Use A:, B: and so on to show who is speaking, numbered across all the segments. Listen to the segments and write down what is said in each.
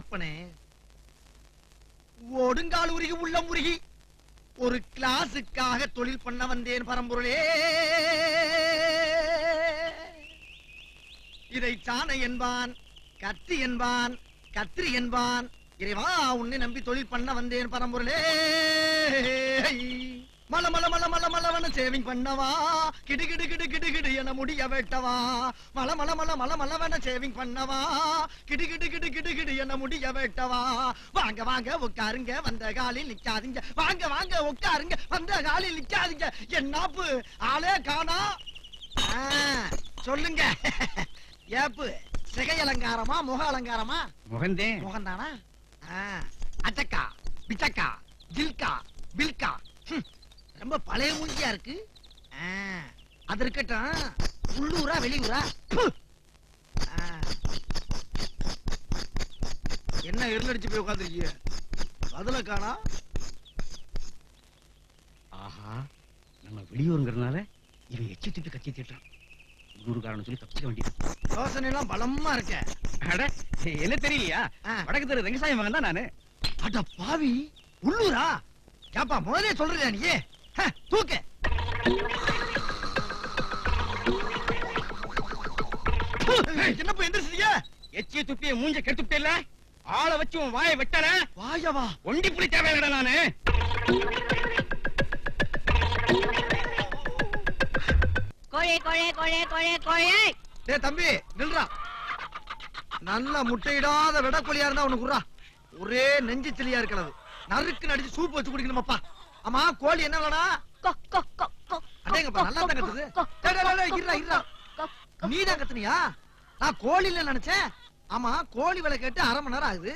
A: அப்பனே ஒடுங்கால் உருகி உள்ளம் உருகி ஒரு கிளாஸுக்காக தொழில் பண்ண வந்தேன் பரம்பொருளே. இதை சாணை என்பான் கத்தி என்பான் கத்திரி என்பான் இறைவா உன்னை நம்பி தொழில் பண்ண வந்தேன் பரம்பொருளே. மல மல மல மல மலவன சேவிங் பண்ணவா? கிடு கிடு கிடு கிடு கிடு என முடிய வெட்டவா? மல மல மல மல மலவன சேவிங் பண்ணவா? கிடு கிடு கிடு கிடு கிடு என முடிய வெட்டவா? வாங்க வாங்க உட்காருங்க வந்த காலில் நிக்காதீங்க. வாங்க வாங்க உட்காருங்க வந்த காலில் நிக்காதீங்க. என்னாப்பு ஆளே காணா. சொல்லுங்க. ஏப்பு சிகை அலங்காரமா முக அலங்காரமா?
B: முகந்தே.
A: முகந்தானா? அச்சக்கா பிச்சக்கா ஜில்கா பில்கா ரொம்ப பழைய மூஞ்சியா இருக்கு? அது இருக்கட்டும். உள்ளூரா வெளியூரா. என்ன இருளடிச்சு போய் உட்காந்துருக்கீங்க பதில காணா?
B: ஆஹா நம்ம வெளியூருங்கிறதுனால இவன் எச்சி திட்டு கச்சி திட்டான் உள்ளூர்காரன் சொல்லி தப்பிச்சுக்க வேண்டியது.
A: யோசனை எல்லாம் பலமா இருக்க.
B: அட என்ன தெரியலையா. வடக்கு தெரு ரெங்கசாமி மகன் தான் நானு.
A: அட பாவி உள்ளூரா? ஏப்பா முதலே சொல்றியா நீ தூக்கு. என்னப்பா எந்திரிச்சீங்க
B: எச்சிய துப்பிய மூஞ்ச கெடுத்துட்டேல ஆளை வச்சு உன் வாயை வெட்டல?
A: வாயவா?
B: ஒண்டி புலி தேவையில்லடா நானு?
C: கோழி கோழி கோழி கோழி கோழி.
A: டேய் தம்பி நில்றா. நல்ல முட்டையிடாத விடக்கொலியா இருந்தா உனக்கு ஒரே நெஞ்சு சிலியா இருக்கிறது. நறுக்கு நடிச்சு சூப் வச்சு குடிக்கணுமாப்பா. ஆமா கோழி என்ன வேணா அடேங்கப்பா நல்லா தான் கத்துது டேய், டேய், டேய், இருடா இருடா. நீ தான் கத்துனியா? நான் கோழி இல்ல நினைச்சேன். ஆமா கோழி விலை கேட்டு அரை மணி நேரம் ஆகுது.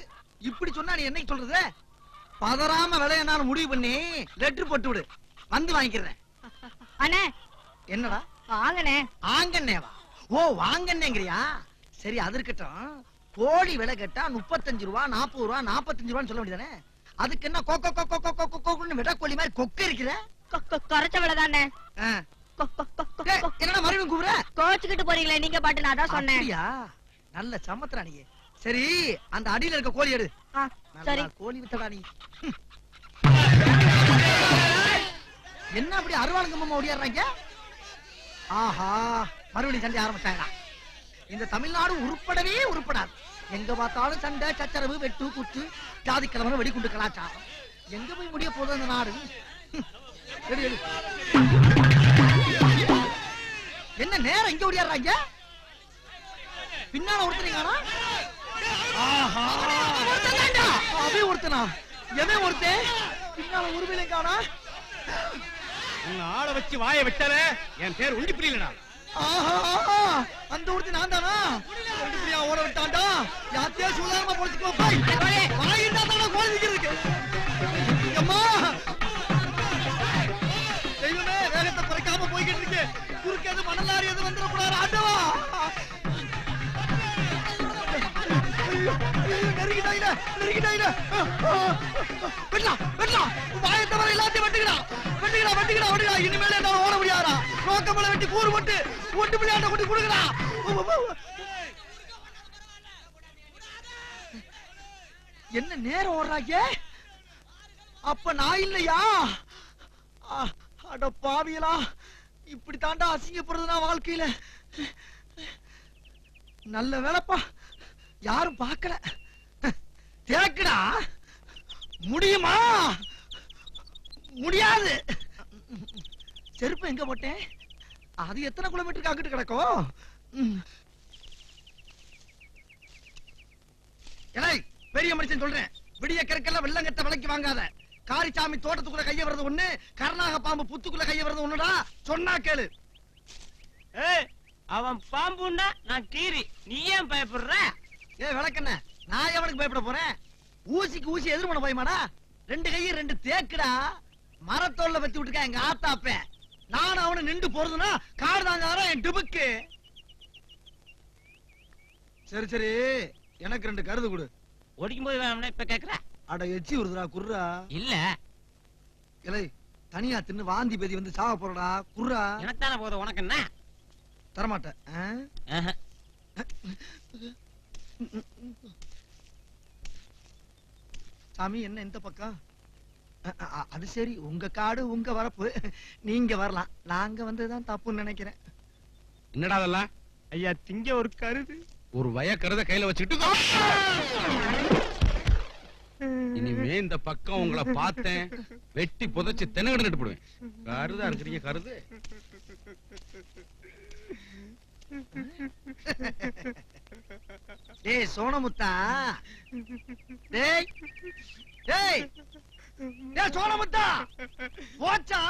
A: இப்படி சொன்னா நீ என்னைக்கு சொல்றது? பதறாம விலைய நான் முடிவு பண்ணி லெட்டர் போட்டு விடு. வந்து வாங்கிக்கிறேன்.
C: அண்ணே.
A: என்னடா?
C: வாங்கண்ணே
A: ஆங்கன்னேவா ஓ வாங்கன்னேங்கிறியா சரி அது இருக்கட்டும். கோழி விலை கேட்டா முப்பத்தஞ்சு ரூபா நாற்பது ரூபா நாற்பத்தஞ்சு ரூபான்னு சொல்ல வேண்டியதானே அதுக்கு என்ன கொக்கோ கொக்கோ கொக்கோ கொக்கோன்னு விட கோழி மாதிரி கொக்க இருக்கிற?
C: தானே.
A: என்னடா மறுபடியும் கூப்பிடுற?
C: கோச்சுக்கிட்டு போறீங்களே நீங்க பாட்டு நான் தான் சொன்னேன்
A: நல்ல சமத்துறா நீ. சரி அந்த அடியில இருக்க கோழி எடு.
C: சரி.
A: கோழி வித்தடா நீ. என்ன அப்படி அருவாளுங்கம்மா ஓடியாடுறாங்க? ஆஹா மறுபடியும் சண்டை ஆரம்பிச்சாங்க இந்த தமிழ்நாடு உருப்படவே உருப்படாது. எங்க பார்த்தாலும் சண்டை சச்சரவு வெட்டு குத்து ஜாதி கலவரம் வெடிகுண்டு கலாச்சாரம் எங்க போய் முடிய போகுது அந்த நாடு. என்ன நேரம் எங்க ஓடியாடுறாங்க பின்னால ஒருத்தனீங்களா ஆஹா. அவன் ஒருத்தனா? எவன் ஒருத்தன்? பின்னால உருவிலை காணா?
B: உன் ஆளை வச்சு வாயை வெட்டல. என் பேர் ஒண்டி புரியலடா.
A: ஆஹா. அந்த ஒருத்தன் நான் தானா ஓட விட்டான்டா. யாத்தையா சுதாரமா பொழைச்சுக்கோ பாய் வாயிருந்தா தானே கோழி அம்மா! தெய்வமே வேகத்தை குறைக்காம போய்கிட்டு இருக்கு. குறுக்கு எது மணலாரி எது வந்துடக்கூடாது ஆண்டவா! நெருங்கிட்டாயில நெருங்கிட்டாயில வெட்டலாம் வெட்டலாம் வாயை தவிர எல்லாத்தையும் வெட்டுகிறா வெட்டுகிறா வெட்டுகிறா வெட்டுகிறா இனிமேல என்ன ஓட முடியாதா? நோக்கமலை வெட்டி கூறு போட்டு ஒட்டு பிள்ளையாட்ட கொண்டு கொடுக்குறா. என்ன நேரம் ஓடுறாங்க அப்ப நான் இல்லையா? ஆ, அட பாவியலா இப்படி தாண்டா அசிங்கப்படுறது நான் வாழ்க்கையில. நல்ல வேலைப்பா. யாரும் பார்க்கல. தேக்குடா. முடியுமா? முடியாது. செருப்பு எங்க போட்டேன்? அது எத்தனை கிலோமீட்டருக்கு அங்கிட்டு கிடக்கும்? பெரிய மனுஷன் சொல்றேன். விடிய கற்கெல்லாம் வெள்ளங்கத்தை விலைக்கு வாங்காத. காரிச்சாமி தோட்டத்துக்குள்ள கைய வர்றது ஒண்ணு கருணாக பாம்பு புத்துக்குள்ள கைய வர்றது ஒண்ணுடா? சொன்னா கேளு.
D: அவன் பாம்புன்னா நான் கீரி. நீ ஏன் பயப்படுற?
A: ஏ விளக்கண்ண நான் எவனுக்கு பயப்பட போறேன்? ஊசிக்கு ஊசி எதிர் பண்ண பயமாடா? ரெண்டு கையும் ரெண்டு தேக்குடா. மரத்தோல்ல வச்சு விட்டுருக்கேன் எங்க ஆத்தாப்பேன் நானும் அவனு நின்று போறதுன்னா காடு தாங்க என் டிபுக்கு? சரி சரி. எனக்கு ரெண்டு கருது கொடு.
D: ஓடிக்கும் போது வேணும்னா இப்ப கேக்குற
A: அட எச்சி வருதுடா குர்ரா
D: இல்ல.
A: இலை தனியா தின்னு வாந்தி பேதி வந்து சாவ போறடா குர்ரா
D: எனக்கு தானே போதும் உனக்கு என்ன?
A: தரமாட்டேன். சாமி என்ன இந்த பக்கம்? அது சரி உங்க காடு உங்க வரப்பு. நீங்க வரலாம். நாங்க வந்ததுதான் தப்புன்னு நினைக்கிறேன்.
B: என்னடா அதெல்லாம்?
D: ஐயா திங்க ஒரு கருது.
B: ஒரு வயக்கறத கையில வச்சுக்கிட்டு இனிமே இந்த பக்கம் உங்களை பார்த்தேன். வெட்டி புதைச்சு தென்னகடன் நட்டு போடுவேன். கருதா இருக்கிறீங்க கருது.
A: டேய் சோனமுத்தா டேய் டேய் டேய் சோனமுத்தா போச்சா?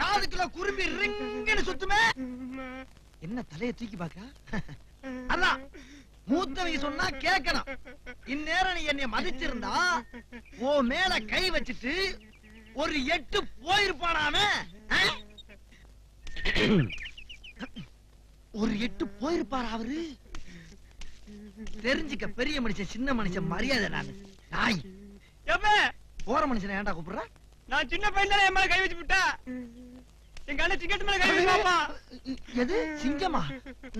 A: காதுக்குள்ள குரும்பி ரிங்குன்னு சுத்துமே. என்ன தலையை தூக்கி பாக்க அதான். மூத்தவங்க சொன்னா கேட்கணும் இந்நேரம் நீ என்னை மதிச்சிருந்தா ஓ மேல கை வச்சிட்டு ஒரு எட்டு போயிருப்பானாமே? ஒரு எட்டு போயிருப்பாரா அவரு? தெரிஞ்சுக்க பெரிய மனுஷன் சின்ன மனுஷன் மரியாதை நானு. நாய். போற மனுஷனை ஏன்டா கூப்பிடுற?
D: நான் சின்ன பையன் தானே என் மேல கை வச்சு விட்டா? எங்க அண்ணன் டிக்கெட் மேல கை வச்சு
A: எது? சிங்கமா?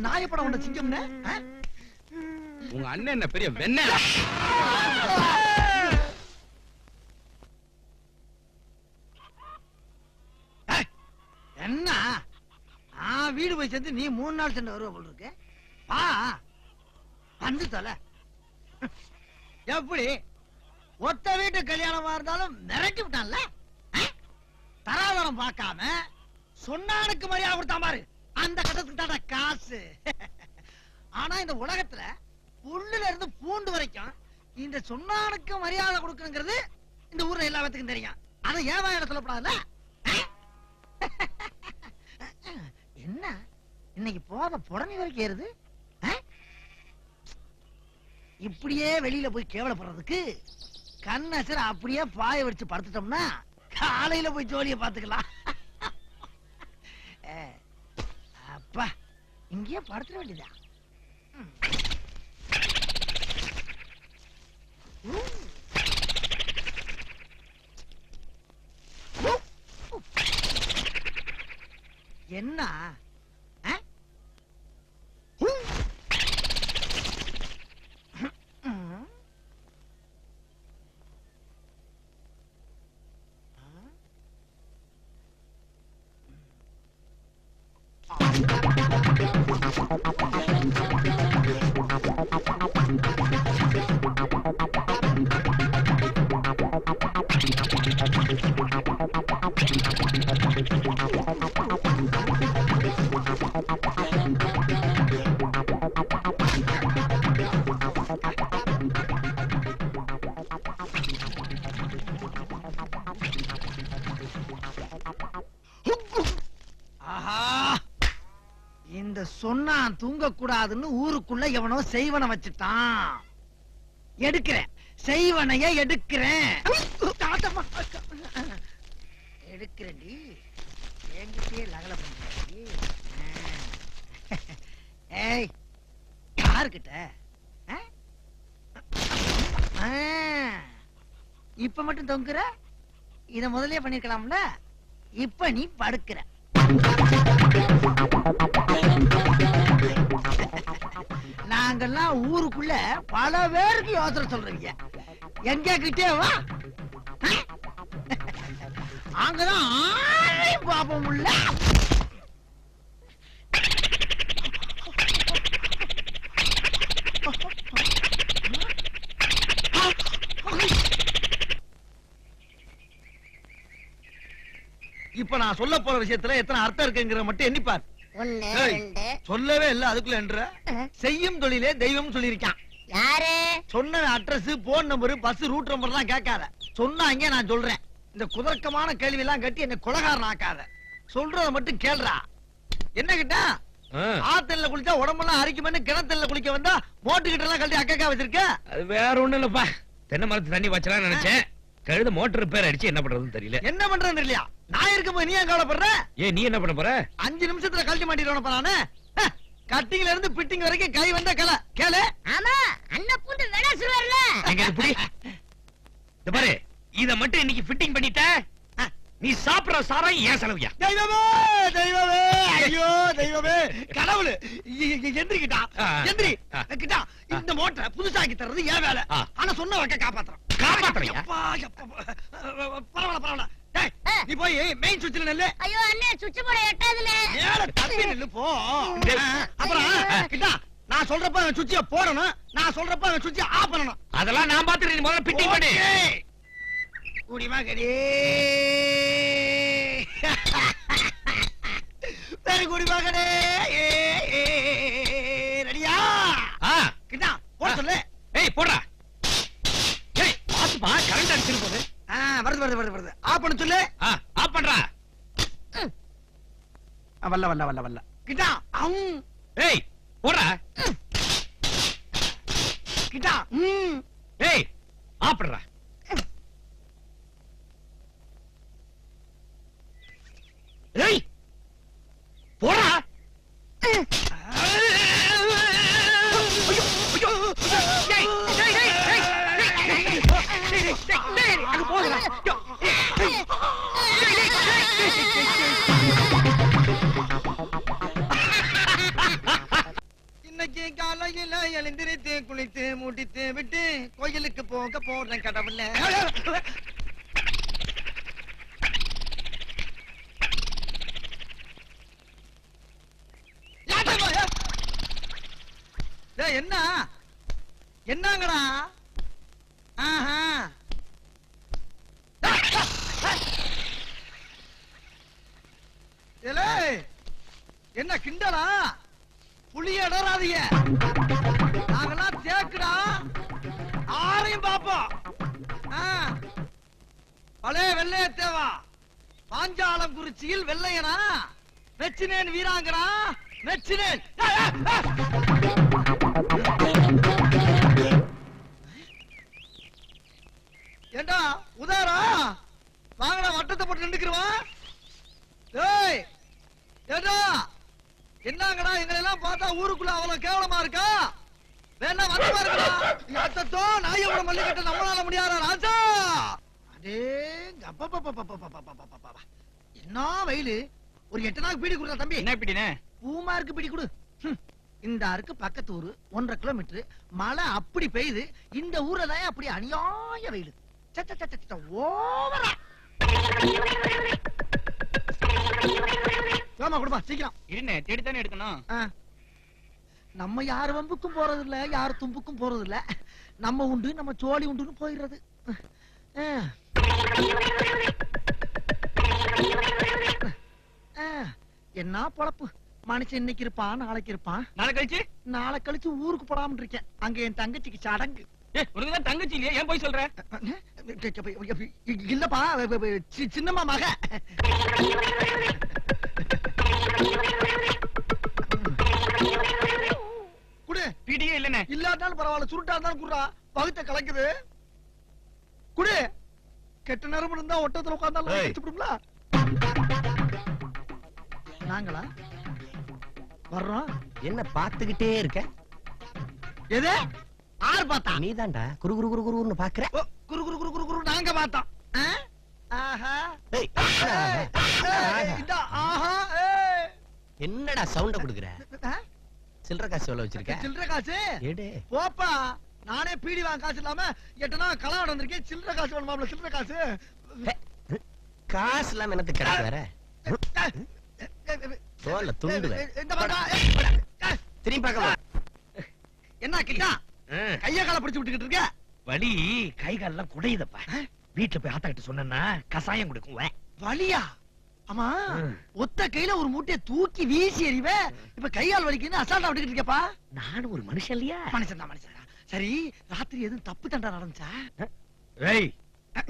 A: நாயப்படம் உண்ட சிங்கம்னு?
B: உங்க அண்ணன் என்ன பெரிய வெண்ண?
A: என்ன? நான் வீடு போய் சேர்ந்து நீ மூணு நாள் சென்று வருவ போல் இருக்கு. பா வந்து தொலை. எப்படி? ஒத்த வீட்டு கல்யாணமா இருந்தாலும் மிரட்டி விட்டான்ல? தராதரம் பார்க்காம சொன்னானுக்கு மரியாதை கொடுத்தான் பாரு. அந்த கட்டத்துக்கு தான காசு. ஆனா இந்த உலகத்துல புல்லுல இருந்து பூண்டு வரைக்கும் இந்த சொன்னானுக்கு மரியாதை கொடுக்கணுங்கிறது இந்த ஊர்ல எல்லா பேத்துக்கும் தெரியும். அதை ஏன் வாயில சொல்லப்படாதுல்ல என்ன? இன்னைக்கு போத புடனி வரைக்கும் ஏறுது? இப்படியே வெளியில போய் கேவலப்படுறதுக்கு கண்ணசர் அப்படியே பாய வச்சு படுத்துட்டோம்னா காலையில போய் ஜோலியை பாத்துக்கலாம் அப்பா இங்கேயே படுத்துட வேண்டியதா என்ன ஆ? ஊ. சொன்னான் தூங்க கூடாதுன்னு ஊருக்குள்ள எவனோ செய்வன வச்சுட்டான். எடுக்கிறேன். செய்வனைய எடுக்கிறேன். எடுக்கிறேன்டி. என்கிட்டயே லகல பண்றி ஏய் யாருக்கிட்ட? இப்ப மட்டும் தொங்குற? இத முதலே பண்ணிருக்கலாம்ல? இப்ப நீ படுக்கிற. இதெல்லாம் ஊருக்குள்ள பல பேருக்கு யோசனை சொல்றீங்க. எங்க கிட்டே வா. அங்கதான் பாப்போம் உள்ள. இப்ப நான் சொல்ல போற விஷயத்துல எத்தனை அர்த்தம் இருக்குங்கிற மட்டும் எண்ணிப்பார்.
C: ஒண்ணு. ரெண்டு.
A: சொல்லவே இல்ல அதுக்குள்ள என்ற. செய்யும் தொழிலே தெய்வம் சொல்லியிருக்கான்.
C: யாரு?
A: சொன்ன address phone number bus route number எல்லாம் கேட்காத. சொன்னாங்க நான் சொல்றேன். இந்த குதர்க்கமான கேள்வி எல்லாம் கட்டி என்ன குலகாரன் ஆக்காத. சொல்றத மட்டும் கேள்றா. என்ன கிட்ட? ஆத்தல்ல குளிச்சா உடம்பெல்லாம் அரிக்குமென்னு கிணத்துல குளிக்க வந்தா மோட்டு கிட்ட எல்லாம் கழட்டி அக்கா வச்சிருக்க?
B: அது வேற ஒண்ணும் இல்லப்பா. தென்னை மரத்து தண்ணி வச்சலாம் நினைச்சேன். கழுத மோட்டர் ரிப்பேர் அடிச்சு என்ன பண்றதுன்னு தெரியல.
A: என்ன பண்றேன்னு இல்லையா நான் இருக்கும்போது நீ ஏன் கவலைப்படுற?
B: ஏன் நீ என்ன பண்ண போற?
A: அஞ்சு நிமிஷத்துல கழட்டி மாட்டிடுவான நானு கட்டிங்ல இருந்து பிட்டிங் வரைக்கும் கை வந்த கலை. கேளு.
C: ஆமா அண்ணன் சொல்லுவார்ல.
B: புடி. இந்த பாரு இத மட்டும் இன்னைக்கு ஃபிட்டிங் பண்ணிட்ட. நீ சாப்பிடுற சாரம் ஏன் செலவியா?
A: தெய்வமே தெய்வமே ஐயோ தெய்வமே. கடவுளு எந்திரிக்கிட்டா. எந்திரி. கிட்டா இந்த மோட்டரை புதுசாக்கி தர்றது ஏன் வேலை. ஆனா சொன்ன வக்க காப்பாத்துறோம்
B: காப்பாத்துறியா?
A: பரவாயில்ல பரவாயில்ல. நீ போய் மெயின் சுவிட்ச்ல நெல்லு.
C: ஐயோ அண்ணே சுவிட்ச் போட எட்டாதுல
A: மேல தம்பி நில்லு போ. அப்புறம் கிட்டா நான் சொல்றப்ப சுவிட்ச போடணும். நான் சொல்றப்ப சுவிட்ச ஆஃப் பண்ணணும்.
B: அதெல்லாம் நான் பாத்துறேன் நீ முதல்ல பிட்டிங் பண்ணு.
A: ஓகே. குடிமா கடி சரி குடிமா கடே ரெடியா? கிட்டா போட சொல்லு.
B: ஏய் போடுறா. ஏய் பாத்துப்பா கரண்ட் அடிச்சிரு போது
A: வருது வருது வருது வருது. ஆஃப் பண்ண சொல்லு.
B: ஆஃப் பண்றா.
A: வல்ல வல்ல வல்ல வல்ல. கிட்டா அம்.
B: ஏய் போடுறா.
A: கிட்டா ம்.
B: ஏய் ஆஃப் பண்றா.
A: இன்னைக்கு காலையில எழுந்திருத்து குளித்து முடித்து விட்டு கோயிலுக்கு போக போறேன் கடவுள. என்ன? என்னங்கடா? ஆஹா ஏலே, என்ன கிண்டலா? புளிய இடறாதீங்க நாங்கெல்லாம் தேக்குடா. ஆரையும் பாப்போம் பழைய வெள்ளைய தேவா. பாஞ்சாலம் குறிச்சியில் வெள்ளையனா? மெச்சினேன் வீராங்கனா? மெச்சினேன். ஏண்டா உதாரா? வாங்கடா வட்டத்தை போட்டு நின்றுக்குருவா ஏய் ஏண்டா? என்னங்கடா எங்களை எல்லாம் பார்த்தா ஊருக்குள்ள அவ்வளவு கேவலமா இருக்கா? வேணா வந்து பாருங்கடா அத்தத்தோ நாயோட மல்லிகட்டை நம்மளால முடியாதா ராஜா? அதே என்ன வயலு? ஒரு எட்டு நாள் பீடி கொடுத்தா தம்பி.
B: என்ன
A: பீடினே பூமாருக்கு பீடி கொடு. இந்த அருக்கு பக்கத்து ஊரு ஒன்றரை கிலோமீட்டர். மழை அப்படி பெய்யுது. இந்த ஊர்ல தான் அப்படி அநியாய வெயில். சச்ச சச்ச ஓவரா. ஆமா கொடுப்பா சீக்கிரம்.
B: இருண்ணே தேடி தானே எடுக்கணும்.
A: நம்ம யார் வம்புக்கும் போறது இல்ல யார் தும்புக்கும் போறது இல்ல நம்ம உண்டு நம்ம சோழி உண்டுன்னு போயிடுறது. என்ன பொழப்பு? மனுஷன் இன்னைக்கு இருப்பான் நாளைக்கு இருப்பான்.
B: நாளை கழிச்சு?
A: நாளை கழிச்சு ஊருக்கு போடாம இருக்கேன். அங்க என் தங்கச்சிக்கு சடங்கு.
B: ஏ உனக்கு தான் தங்கச்சி இல்லையா? ஏன் போய் சொல்ற?
A: இல்லப்பா சி- சின்னம்மா மக. குடு.
B: பிடியே இல்லனே
A: இல்லாட்டாலும் பரவாயில்ல சுருட்டா இருந்தாலும் குடுறா. பகுத்த கலக்குது. குடு. கெட்ட நேரம் இருந்தா ஒட்டத்துல உட்கார்ந்தாலும். வச்சுடுங்களா நாங்களா? வர்றோம்.
E: என்ன பாத்துக்கிட்டே இருக்க?
A: எது? ஆறு பார்த்தா
E: நீதான்டா குரு குரு குரு குருன்னு பாக்குற
A: குரு குரு குரு குரு குரு நாங்க பார்த்தோம்.
E: என்னடா சவுண்ட குடுக்குற? சில்லற காசு எவ்வளவு வச்சிருக்க
A: சில்லறை காசு
E: எடு
A: போப்பா நானே பீடி வாங்க காசு இல்லாம எட்டனா களம் நடந்திருக்கேன் சில்லறை காசு வேணுமாம்ல சில்லறை காசு
E: காசு இல்லாம என்னத்துக்கு கிடக்கு வேற தோல்ல திரும்பி பார்க்கமா
A: என்ன கிட்டா கைய கால பிடிச்சு விட்டுக்கிட்டு இருக்க?
B: வலி கை காலெல்லாம் குடையுதப்பா வீட்டுல போய் ஆத்தா கிட்ட சொன்னா கசாயம் கொடுக்கும் வே.
A: வலியா? ஆமா. ஒத்த கையில ஒரு மூட்டையை தூக்கி வீசி எறிவ? இப்ப கையால் வலிக்குன்னு அசால்ட்டா விட்டுக்கிட்டு இருக்கப்பா
B: நானும் ஒரு மனுஷன் இல்லையா?
A: மனுஷன் தான் மனுஷன் தான். சரி ராத்திரி எதுவும் தப்பு தண்டா நடந்துச்சா?
B: ஏய்.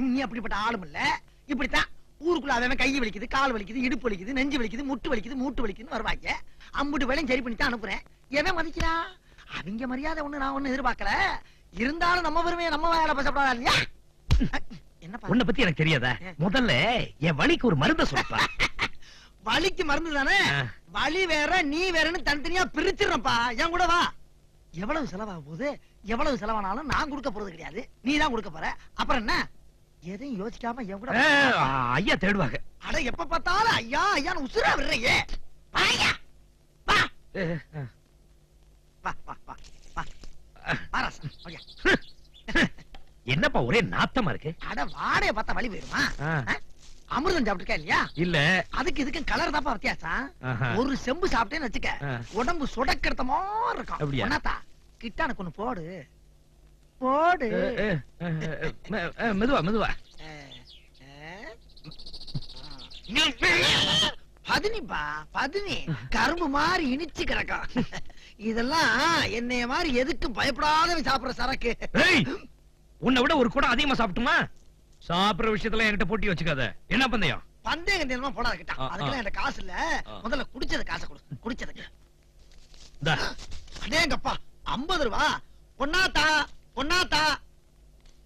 A: நீ அப்படிப்பட்ட ஆளும் இல்ல. இப்படித்தான். ஊருக்குள்ள அவன் கை வலிக்குது கால் வலிக்குது இடுப்பு வலிக்குது நெஞ்சு வலிக்குது முட்டு வலிக்குது மூட்டு வலிக்குதுன்னு வருவாங்க. அம்புட்டு வேலையும் சரி பண்ணி தான் அனுப்புறேன். எவன் மதிக்கிறான்? அவங்க மரியாதை ஒண்ணு நான் ஒண்ணு எதிர்பார்க்கல. இருந்தாலும் நம்ம பெருமையை நம்ம வேலை பேசப்படாதா இல்லையா? என்னப்பா?
B: உன்னை பத்தி எனக்கு தெரியாதா? முதல்ல என் வலிக்கு ஒரு மருந்த சொல்லுப்பா.
A: வலிக்கு மருந்து தானே. வலி வேற நீ வேறன்னு தனித்தனியா பிரிச்சிடுறப்பா என் கூட வா. எவ்வளவு செலவாக போகுது? எவ்வளவு செலவானாலும் நான் கொடுக்க போறது கிடையாது. நீ தான் கொடுக்க போற. அப்புறம் என்ன? எதையும் யோசிக்காம என் கூட
B: ஐயா தேடுவாங்க.
A: அட எப்ப பார்த்தாலும் ஐயா ஐயான்னு உசுரா விடுறீங்க. வாயா. வா.
B: ஏ, ஆ.
A: வா.
B: என்னப்பா ஒரே நாத்தமா இருக்கு?
A: அட வாடைய பார்த்தா வழி போயிருமா? அமிர்தம் சாப்பிட்டுருக்கா இல்லையா?
B: இல்ல.
A: அதுக்கு இதுக்கும் கலர் தான்ப்பா வித்தியாசம். ஒரு செம்பு சாப்பிட்டேன்னு வச்சுக்க. உடம்பு சுடக்கிறத மாதிரி இருக்கும்.
B: அப்படியா?
A: ஒன்னாத்தா கிட்டானுக்கு ஒண்ணு போடு. போடு.
B: மெதுவா மெதுவா.
A: பதினிப்பா பதினி. கரும்பு மாதிரி இனிச்சு கிடக்கும். இதெல்லாம் என்னைய மாதிரி எதுக்கும் பயப்படாதவன் சாப்பிடுற சரக்கு.
B: உன்னை விட ஒரு குடம் அதிகமா சாப்பிட்டுமா? சாப்பிடுற விஷயத்துல என்கிட்ட போட்டி வச்சுக்காத. என்ன பந்தயம்?
A: பந்தயம் தினமா போடாத கிட்டா.
B: ஆ, ஆ.
A: அதுக்கெல்லாம் என்கிட்ட காசு இல்ல. முதல்ல குடிச்சது காசை கொடு. குடிச்சதுக்கு. அடேங்கப்பா ஐம்பது ரூபா? பொன்னாத்தா பொன்னாத்தா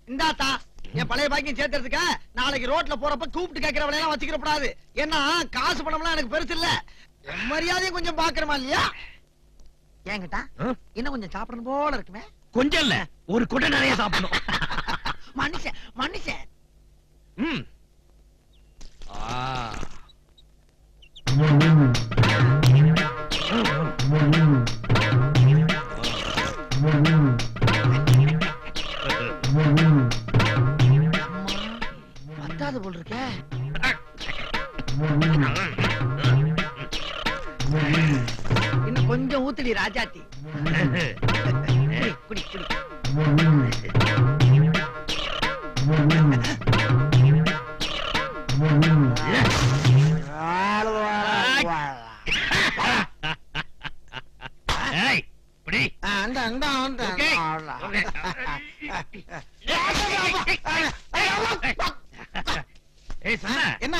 A: இந்தாத்தா என் பழைய பாக்கியம் சேர்த்துறதுக்க? நாளைக்கு ரோட்ல போறப்ப கூப்பிட்டு கேட்கிற வேலையெல்லாம் வச்சுக்கிற கூடாது. ஏன்னா காசு பணம்லாம் எனக்கு பெருசு இல்ல. மரியாதையும் கொஞ்சம் பாக்குறமா இல்லையா? ஏங்கிட்டா? இன்னும் கொஞ்சம் சாப்பிடணும் போல இருக்குமே
B: கொஞ்சம் இல்ல ஒரு குடம் நிறைய சாப்பிடணும்
A: மனுஷன் மனுஷன்
B: ம். ஆ.
A: ராஜாத்தி குடி குடி. என்ன?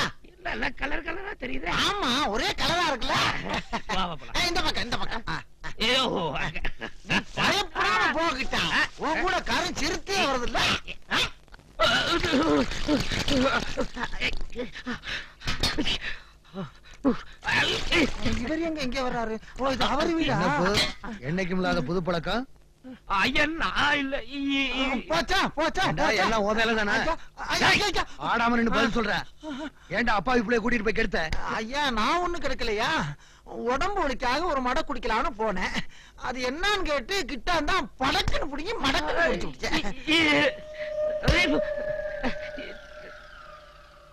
B: கலர் கலரா தெரியுது.
A: ஆமா ஒரே கலரா இருக்குல்ல. இந்த பக்கம் இந்த பக்கம் ஆ.
B: ஐயோ, அங்க.
A: பயப்படாம போகிட்டா உன் கூட கரும் சிறுத்தே வருது இல்ல இவர் எங்க இங்க வர்றாரு ஓ இது அவர் வீடா
F: என்னைக்கும் இல்லாத புது பழக்கம். ஆடாம நின்னு பதில் சொல்ற ஏன்டா அப்பா இப்படியே கூட்டிட்டு போய் கெடுத்த
A: ஐயா நான் ஒண்ணு கிடைக்கலையா உடம்பு வலிக்காக ஒரு மடை குடிக்கலாம்னு போனேன் அது என்னன்னு கேட்டு கிட்ட தான் படக்குன்னு பிடிங்கி மடக்குன்னு குடிச்சு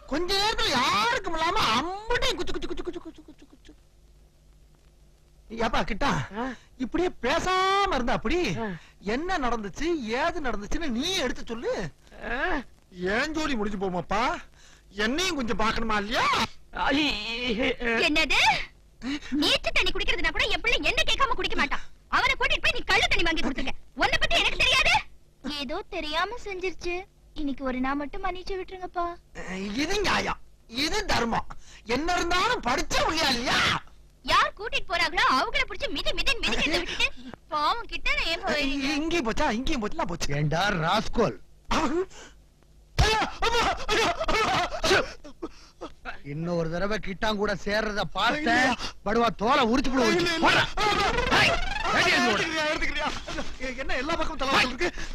A: கொஞ்ச நேரத்துல யாருக்கும் இல்லாம அம்பட்டையும் குச்சு குச்சு குச்சு குச்சு குச்சு குச்சு குச்சு. ஏப்பா கிட்டா? இப்படியே பேசாம இருந்தா அப்படி? என்ன நடந்துச்சு? ஏது நடந்துச்சுன்னு நீ எடுத்து சொல்லு. ஏன் ஜோலி முடிஞ்சு போமாப்பா என்னையும் கொஞ்சம் பாக்கணுமா இல்லையா?
C: என்னது? நீச்சு தண்ணி குடிக்கிறதுனா கூட என் பிள்ளை என்ன கேட்காம குடிக்க மாட்டான். அவனை கூட்டிட்டு போய் நீ கள்ளு தண்ணி வாங்கி கொடுத்துருக்க. உன்னை பத்தி எனக்கு தெரியாது? ஏதோ தெரியாம செஞ்சிருச்சு. இன்னைக்கு ஒரு நாள் மட்டும் மன்னிச்சு விட்டுருங்கப்பா
A: இது நியாயம் இது தர்மம் என்ன இருந்தாலும் படிச்ச முடியா இல்லையா
C: யார் கூட்டிட்டு போறாங்களோ அவங்கள புடிச்சு மிதி மிதி மிதிக்கிறத விட்டுட்டு பாவம் கிட்ட நான் ஏன் போறீங்க
A: இங்கேயும் போச்சா இங்கேயும் போச்சுலாம் போச்சு
F: ஏண்டா ராஸ்கோல் ஒரு தடவை கிட்டான் கூட சேர்றத பார்த்த படுவா தோலை உரிச்சு போடுவோம்?
A: என்ன எல்லா பக்கமும் தலை இருக்கு